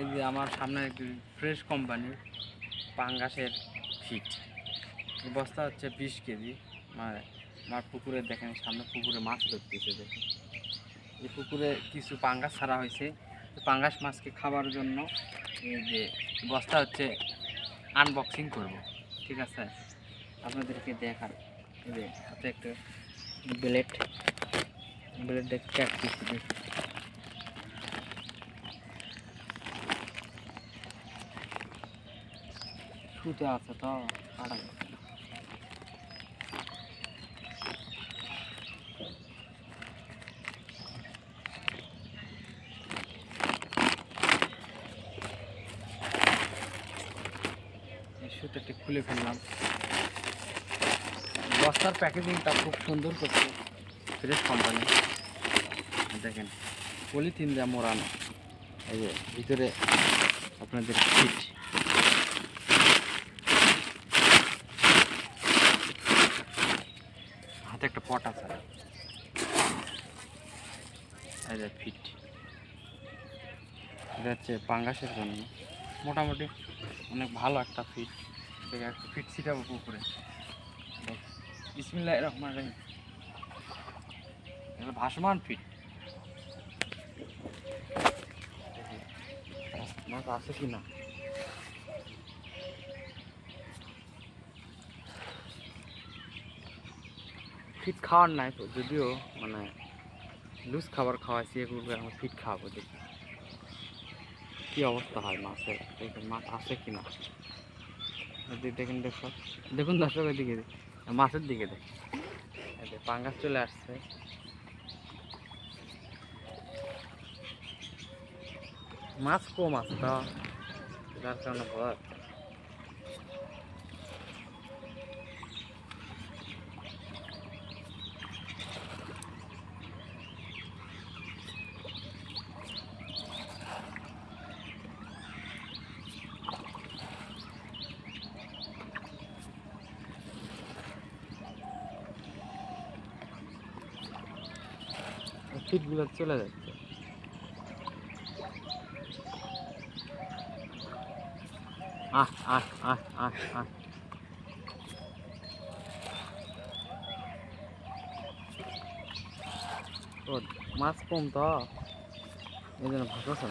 এই যে আমার সামনে একটি ফ্রেশ কোম্পানির পাঙ্গাসের ফিট বস্তা হচ্ছে বিশ কেজি। মানে আমার পুকুরে দেখেন, সামনে পুকুরে মাছ ধরতেছে, দেখেন। এই পুকুরে কিছু পাঙ্গাস ছাড়া হয়েছে। পাঙ্গাস মাছকে খাবার জন্য এই যে বস্তা হচ্ছে আনবক্সিং করব। ঠিক আছে? আপনাদেরকে দেখার যে হাতে একটা ব্লেড ব্লেড দেখে কাটতেছি দেখি। শুতে আছে তো এই সুতোটি খুলে ফেললাম। বস্তার প্যাকেজিংটা খুব সুন্দর করছে ফ্রেশ কোম্পানি দেখেন, পলিথিন দিয়ে মোড়ানো, এই যে ভিতরে আপনাদের ফিট হাতে একটা পট আছে। ফিট এটা হচ্ছে পাঙ্গাসের জন্য। মোটামুটি অনেক ভালো একটা ফিট একটা ফিট ছিটাবো পুকুরে বিসমিল্লাহ রহমান ভাসমান ফিট মাছ আছে কি না ফিট খাওয়ার নাই তো, যদিও মানে লুজ খাবার খাওয়াইছি এগুলো আমরা ফিট খাওয়াবো, দেখি। কি অবস্থা হয় মাছের দেখুন মাছ আছে কি না দেখুন দর্শক দেখুন দর্শক, এদিকে মাছের দিকে দেখ। পাঙ্গাস চলে আসছে। মাছ কম আছে তো যার কারণে বোঝা ফিটগুলো চলে যাচ্ছে। আহ আহ আহ আহ আহ। মাছ কম তো এই জন্য ভাসাচ্ছে